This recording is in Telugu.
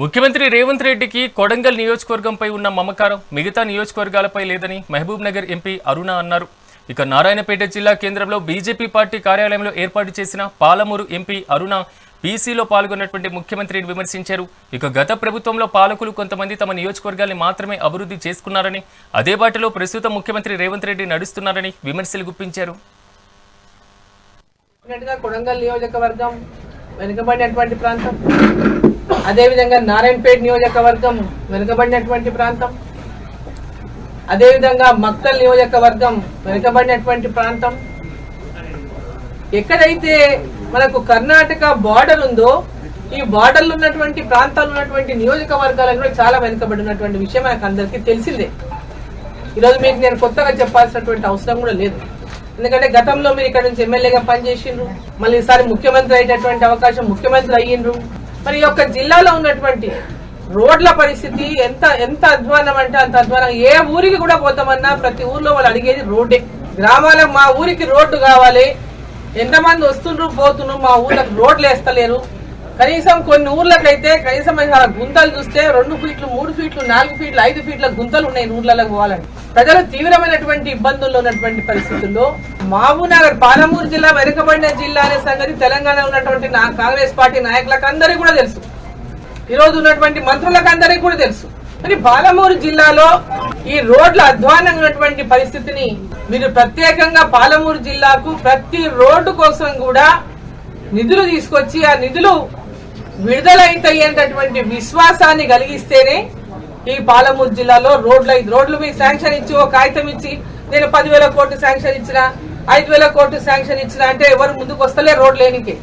ముఖ్యమంత్రి రేవంత్ రెడ్డికి కొడంగల్ నియోజకవర్గంపై ఉన్న మమకారం మిగతా నియోజకవర్గాలపై లేదని మహబూబ్ నగర్ ఎంపీ అరుణ అన్నారు. ఇక నారాయణపేట జిల్లా కేంద్రంలో బీజేపీ పార్టీ కార్యాలయంలో ఏర్పాటు చేసిన పాలమూరు ఎంపీ అరుణ పీసీలో పాల్గొన్నటువంటి ముఖ్యమంత్రిని విమర్శించారు. ఇక గత ప్రభుత్వంలో పాలకులు కొంతమంది తమ నియోజకవర్గాన్ని మాత్రమే అభివృద్ధి చేసుకున్నారని అదే బాటలో ప్రస్తుత ముఖ్యమంత్రి రేవంత్ రెడ్డి నడుస్తున్నారని విమర్శలు గుప్పించారు. కొడంగల్ నియోజకవర్గం వెనుకబడినటువంటి ప్రాంతం. అదేవిధంగా నారాయణపేట నియోజకవర్గం వెనుకబడినటువంటి ప్రాంతం. అదేవిధంగా మక్తల్ నియోజకవర్గం వెనుకబడినటువంటి ప్రాంతం. ఎక్కడైతే మనకు కర్ణాటక బార్డర్ ఉందో ఈ బార్డర్లో ఉన్నటువంటి ప్రాంతాలు ఉన్నటువంటి నియోజకవర్గాలను కూడా చాలా వెనుకబడినటువంటి విషయం మనకు అందరికీ తెలిసిందే. ఈరోజు మీకు నేను కొత్తగా చెప్పాల్సినటువంటి అవసరం కూడా లేదు. ఎందుకంటే గతంలో మీరు ఇక్కడ నుంచి ఎమ్మెల్యేగా పనిచేసిండ్రు మళ్ళీ ఈసారి ముఖ్యమంత్రి అయ్యేటటువంటి అవకాశం ముఖ్యమంత్రి అయ్యిండ్రు. మరి ఈ యొక్క జిల్లాలో ఉన్నటువంటి రోడ్ల పరిస్థితి ఎంత ఎంత అధ్వానం అంటే అంత అధ్వానం. ఏ ఊరికి కూడా పోతామన్నా ప్రతి ఊర్లో వాళ్ళు అడిగేది రోడ్డే. గ్రామాలకు మా ఊరికి రోడ్డు కావాలి. ఎంతమంది వస్తుండ్రు పోతున్నారు మా ఊళ్ళకి రోడ్లు వేస్తలేరు. కనీసం కొన్ని ఊర్లకైతే కనీసం గుంతలు చూస్తే రెండు ఫీట్లు మూడు ఫీట్లు నాలుగు ఫీట్లు ఐదు ఫీట్ల గుంతలు ఉన్నాయి ఊర్లలో పోవాలని. ప్రజలు తీవ్రమైనటువంటి ఇబ్బందుల్లో ఉన్నటువంటి పరిస్థితుల్లో మహబూబ్నగర్ పాలమూరు జిల్లా వెనుకబడిన జిల్లా అనే సంగతి తెలంగాణ ఉన్నటువంటి నా కాంగ్రెస్ పార్టీ నాయకులకు అందరికీ కూడా తెలుసు. ఈరోజు ఉన్నటువంటి మంత్రులకు అందరికీ కూడా తెలుసు. మరి పాలమూరు జిల్లాలో ఈ రోడ్ల అధ్వానంగా ఉన్నటువంటి పరిస్థితిని మీరు ప్రత్యేకంగా పాలమూరు జిల్లాకు ప్రతి రోడ్డు కోసం కూడా నిధులు తీసుకొచ్చి ఆ నిధులు విడుదలైతయ్యేటటువంటి విశ్వాసాన్ని కలిగిస్తేనే ఈ పాలమూరు జిల్లాలో రోడ్ల రోడ్లు మీకు శాంక్షన్ ఇచ్చి ఒక కాగితం ఇచ్చి నేను పదివేల కోట్లు శాంక్షన్ ఇచ్చిన ఐదు వేల కోట్లు శాంక్షన్ ఇచ్చిన అంటే ఎవరు ముందుకు వస్తలే రోడ్లు లేనికి